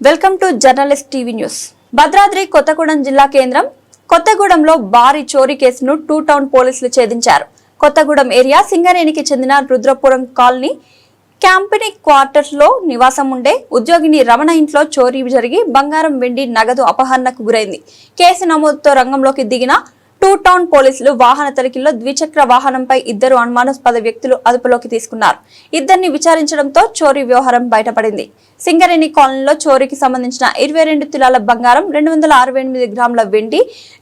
Welcome to journalist TV news. Bhadradri Kothagudem జిల్లా కేంద్రం కొత్తగూడెంలో భారీ చోరీ కేసును టూ టౌన్ పోలీసులు ఛేదించారు. కొత్తగూడెం ఏరియా సింగరేణికి చెందిన రుద్రపురం కాలనీ క్యాంపెనీ క్వార్టర్స్లో నివాసం ఉండే ఉద్యోగిని రమణ ఇంట్లో చోరీ జరిగి బంగారం వెండి నగదు అపహరణకు గురైంది. కేసు నమోదుతో రంగంలోకి దిగిన టూ టౌన్ పోలీసులు వాహన తనిఖీల్లో ద్విచక్ర వాహనంపై ఇద్దరు అనుమానాస్పద వ్యక్తులు అదుపులోకి తీసుకున్నారు. ఇద్దరిని విచారించడంతో చోరీ వ్యవహారం బయటపడింది. సింగరేణి కాలనీలో చోరీకి సంబంధించిన ఇరవై రెండు తులాల బంగారం రెండు వందల అరవై ఎనిమిది గ్రాముల వెండి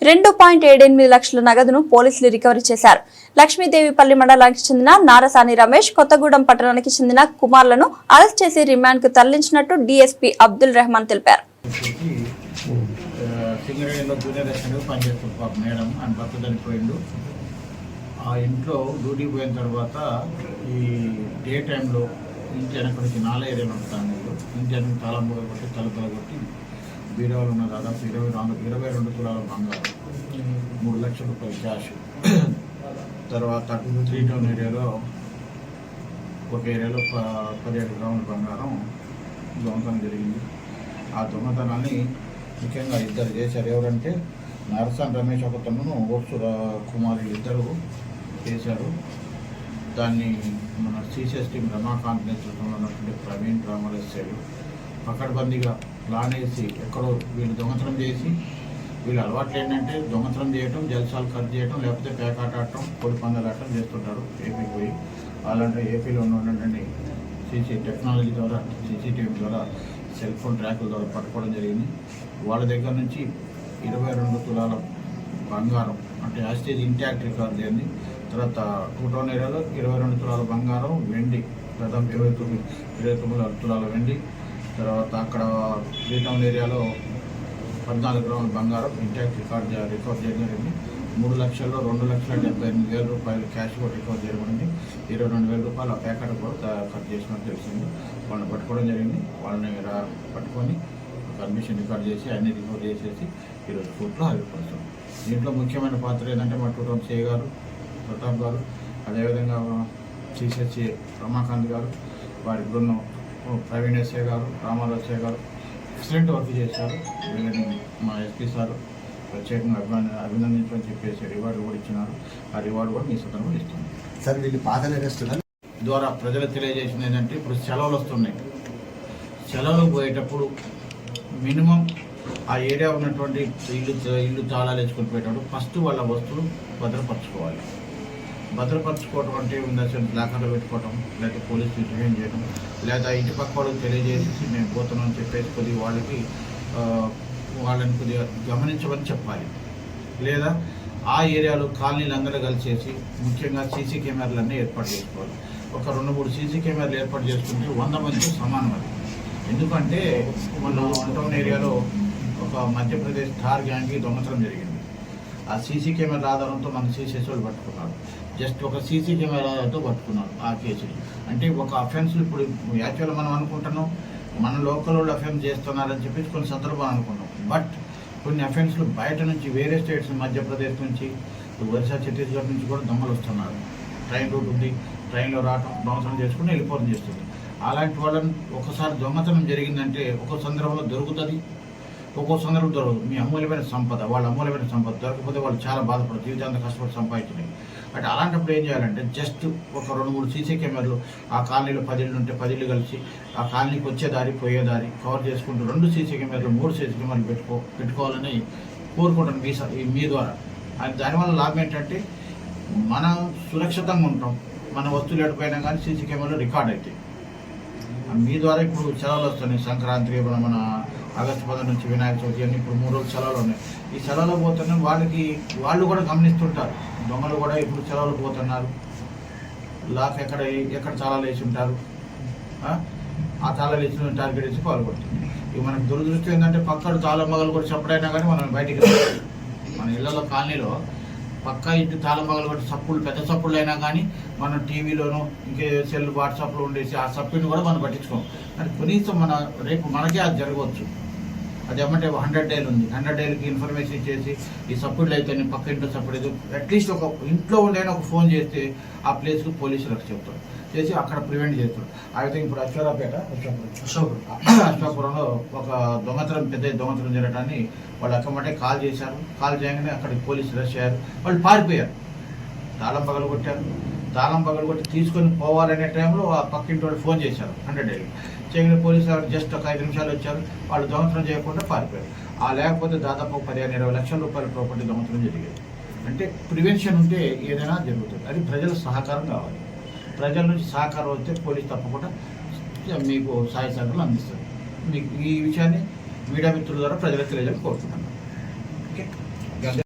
రెండు పాయింట్ ఏడెనిమిది లక్షల నగదును పోలీసులు రికవరీ చేశారు. లక్ష్మీదేవిపల్లి మండలానికి చెందిన నారసాని రమేష్ కొత్తగూడెం పట్టణానికి చెందిన కుమార్లను అరెస్ట్ చేసి రిమాండ్కు తరలించినట్టు డీఎస్పీ అబ్దుల్ రెహమాన్ తెలిపారు. సింగరేణిలో జూనియర్ అసిస్టెంట్ పనిచేస్తుంది పాప మేడం ఆయన భర్త చనిపోయిండు. ఆ ఇంట్లో డ్యూటీకి పోయిన తర్వాత ఈ డే టైంలో ఇంటి వెనక నుంచి నాలుగు ఏరియాలు ఉంటాను ఇంటి వెనక తాళం కొట్టి తలుపులు కొట్టి బీరవాళ్ళు ఉన్న దాదాపు ఇరవై నాలుగు ఇరవై రెండు తులాల బంగారం మూడు లక్షల రూపాయలు క్యాష్. తర్వాత త్రీ టౌన్ ఏరియాలో ఒక ఏరియాలో ప- పదిహేడు గ్రాముల బంగారం దొంగతనం జరిగింది. ఆ దొంగతనాన్ని ముఖ్యంగా ఇద్దరు చేశారు. ఎవరంటే నరసన్ రమేష్ ఒకతను ఓట్సు కుమార్ ఇద్దరు చేశారు. దాన్ని మన సీసీఎస్ టీం రమాకాంత్ నేతృత్వంలో ఉన్నటువంటి ప్రవీణ్ రామరేశ్వరు పకడ్బందీగా ప్లాన్ వేసి ఎక్కడో వీళ్ళు దొంగతనం చేసి వీళ్ళు అలవాట్లు ఏంటంటే దొంగతనం చేయటం జలసాలు ఖర్చు చేయటం లేకపోతే పేకాట ఆడటం కోడి పందాలు ఆడటం చేస్తుంటారు ఏపీకి పోయి. అలాంటి ఏపీలో ఉన్నటువంటి సీసీ టెక్నాలజీ ద్వారా సీసీటీవీ ద్వారా సెల్ ఫోన్ ట్రాకుల ద్వారా పట్టుకోవడం జరిగింది. వాళ్ళ దగ్గర నుంచి ఇరవై రెండు తులాల బంగారం అంటే యాస్టేజ్ ఇంటాక్ట్ రికార్డ్ చేయండి తర్వాత టూ టౌన్ ఏరియాలో ఇరవై రెండు తులాల బంగారం వెండి దాదాపు ఇరవై తొమ్మిది ఇరవై తొమ్మిది తులాల వెండి. తర్వాత అక్కడ త్రీ టౌన్ ఏరియాలో పద్నాలుగు గ్రాముల బంగారం ఇంటాక్ట్ రికార్డ్ రికార్డ్ చేయడం జరిగింది. మూడు లక్షల్లో రెండు లక్షల డెబ్బై ఎనిమిది వేల రూపాయలు క్యాష్ కూడా రికవర్ చేయబడింది. ఇరవై రెండు వేల రూపాయలు ఆ ప్యాకెట్ కూడా కట్ చేసినట్టు తెలిసింది. వాళ్ళని పట్టుకోవడం జరిగింది. వాళ్ళని రా పట్టుకొని కమిషన్ రికార్డ్ చేసి అన్ని రికవర్ చేసేసి ఈరోజు కోర్టులో హాజరుపరుస్తాం. దీంట్లో ముఖ్యమైన పాత్ర ఏంటంటే మా టూటం సిఐ గారు ప్రతాప్ గారు అదేవిధంగా సిసిఎస్సి రమాకాంత్ గారు వారి బృందం Praveen SA garu Ramarao SA garu excellent work చేశారు. వీళ్ళని మా ఎస్పీ సార్. ప్రత్యేకంగా అభినంద అభినందించమని చెప్పేసి రివార్డు కూడా ఇచ్చినారు. ఆ రివార్డు కూడా మీ సందర్భంలో ఇస్తున్నాం. సార్ వీళ్ళు పాత నేరస్తులు ద్వారా ప్రజలకు తెలియజేసింది ఏంటంటే ఇప్పుడు సెలవులు వస్తున్నాయి. సెలవులకు పోయేటప్పుడు మినిమం ఆ ఏరియా ఉన్నటువంటి ఇల్లు ఇల్లు తాళాలు వేసుకొని పోయేటప్పుడు ఫస్ట్ వాళ్ళ వస్తువులు భద్రపరచుకోవాలి. భద్రపరచుకోవడం అంటే ఉంది అసలు లాకర్లో పెట్టుకోవటం లేదా పోలీస్ ఇంటర్వ్యూన్ చేయడం లేదా ఇంటి పక్క వాళ్ళకి తెలియజేసి మేము పోతున్నాం అని చెప్పేసి కొద్దిగా వాళ్ళకి వాళ్ళని కొద్దిగా గమనించమని చెప్పాలి. లేదా ఆ ఏరియాలో కాలనీలు అందరూ కలిసేసి ముఖ్యంగా సీసీ కెమెరాలన్నీ ఏర్పాటు చేసుకోవాలి. ఒక రెండు మూడు సీసీ కెమెరాలు ఏర్పాటు చేసుకుంటే వంద మందికి సమానం అది. ఎందుకంటే మన టౌన్ ఏరియాలో ఒక మధ్యప్రదేశ్ థార్ గ్యాంగ్కి దొంగతనం జరిగింది. ఆ సీసీ కెమెరా ఆధారంతో మన సీసీఎస్ వాళ్ళు పట్టుకున్నారు. జస్ట్ ఒక సీసీ కెమెరాతో పట్టుకున్నారు ఆ కేసుని. అంటే ఒక అఫెన్స్ ఇప్పుడు యాక్చువల్ మనం అనుకుంటున్నాం మన లోకల్ వాళ్ళు అఫెన్స్ చేస్తున్నారని చెప్పేసి కొన్ని సందర్భాలు అనుకున్నాం. బట్ కొన్ని అఫెన్స్లు బయట నుంచి వేరే స్టేట్స్ మధ్యప్రదేశ్ నుంచి ఒరిస్సా ఛత్తీస్గఢ్ నుంచి కూడా దొంగలు వస్తున్నారు. ట్రైన్ రూట్ ఉంది ట్రైన్లో రావటం దొంగతనం చేసుకుని వెళ్ళిపోవడం చేస్తుంది అలాంటి వాళ్ళని ఒకసారి దొంగతనం జరిగిందంటే ఒక సందర్భంలో దొరుకుతుంది? ఒక్కో సందర్భం దొరకదు మీ అమూల్యమైన సంపద వాళ్ళ అమూల్యమైన సంపద దొరకకపోతే వాళ్ళు చాలా బాధపడరు జీవితాంతం కష్టపడి సంపాదించినాయి అంటే అలాంటప్పుడు ఏం చేయాలంటే జస్ట్ ఒక రెండు మూడు సీసీ కెమెరాలు ఆ కాలనీలో పదిళ్ళు ఉంటే పదిళ్ళు కలిసి ఆ కాలనీకి వచ్చే దారి పోయే దారి కవర్ చేసుకుంటూ రెండు సీసీ కెమెరాలు మూడు సీసీ కెమెరాలు పెట్టుకో పెట్టుకోవాలని కోరుకుంటాను మీ మీ ద్వారా. దానివల్ల లాభం ఏంటంటే మనం సురక్షితంగా ఉంటాం మన వస్తువులు ఎడిపోయినా కానీ సీసీ కెమెరాలు రికార్డ్ అవుతాయి. మీ ద్వారా ఇప్పుడు సెలవులు వస్తున్నాయి సంక్రాంతి మన ఆగస్టు పది నుంచి వినాయక చవితి అని ఇప్పుడు మూడు రోజులు సెలవులు ఉన్నాయి. ఈ సెలవులు పోతున్నాయి వాళ్ళకి వాళ్ళు కూడా గమనిస్తుంటారు. దొంగలు కూడా ఇప్పుడు సెలవులు పోతున్నారు. లాక్ ఎక్కడ ఎక్కడ చాలా వేసి ఉంటారు? ఆ? చాలా తాళాలు వేసిన టార్గెట్ వేసి పాల్గొడుతుంది ఇవి మనకు దురదృష్టం ఏంటంటే పక్కడు చాలా మగలు కూడా చెప్పడైనా కానీ మనం బయటికి మన ఇళ్ళలో కాలనీలో పక్క ఇంటి తాళం పగలు కొట్టి సప్పులు పెద్ద సప్పులు అయినా కానీ మనం టీవీలోనూ ఇంకే సెల్ వాట్సాప్లో ఉండేసి ఆ సప్పుని కూడా మనం పట్టించుకోం కానీ కనీసం మన రేపు మనకే అది జరగవచ్చు. అది ఏమంటే హండ్రెడ్ డేలు ఉంది. హండ్రెడ్ డేలకి ఇన్ఫర్మేషన్ ఇచ్చేసి ఈ సప్పుడు అయితే నేను పక్క ఇంట్లో సప్పుడు అయితే అట్లీస్ట్ ఒక ఇంట్లో ఉండైనా ఒక ఫోన్ చేస్తే ఆ ప్లేస్కి పోలీసులకు చెప్తారు. చేసి అక్కడ ప్రివెంట్ చేస్తారు. ఆ విధంగా ఇప్పుడు అశ్వరాపేట అశ్వాపురం అశోకపురంలో ఒక దొంగతనం పెద్ద దొంగతనం జరగడాన్ని వాళ్ళు అక్కమంటే కాల్ చేశారు. కాల్ చేయగానే అక్కడికి పోలీసులు రష్ అయ్యారు వాళ్ళు పారిపోయారు. తాళం పగలు కొట్టారు తాళం పగలు కొట్టి తీసుకొని పోవాలనే టైంలో ఆ పక్కింటి వాళ్ళు ఫోన్ చేశారు. హండ్రెడ్ డైలీ చేయగానే పోలీసు వాళ్ళు జస్ట్ ఒక ఐదు నిమిషాలు వచ్చారు. వాళ్ళు దొంగతనం చేయకుండా పారిపోయారు. ఆ లేకపోతే దాదాపు పదిహేను ఇరవై లక్షల రూపాయల ప్రాపర్టీ దొంగతనం జరిగేది. అంటే ప్రివెన్షన్ ఉంటే ఏదైనా జరుగుతుంది. అది ప్రజల సహకారం కావాలి. ప్రజల నుంచి సహకారం వస్తే పోలీస్ తప్పకుండా మీకు సహాయ సహకారాలు అందిస్తారు. మీకు ఈ విషయాన్ని మీడియా మిత్రుల ద్వారా ప్రజలకు తెలియజేయాలని కోరుతున్నాను ఓకే.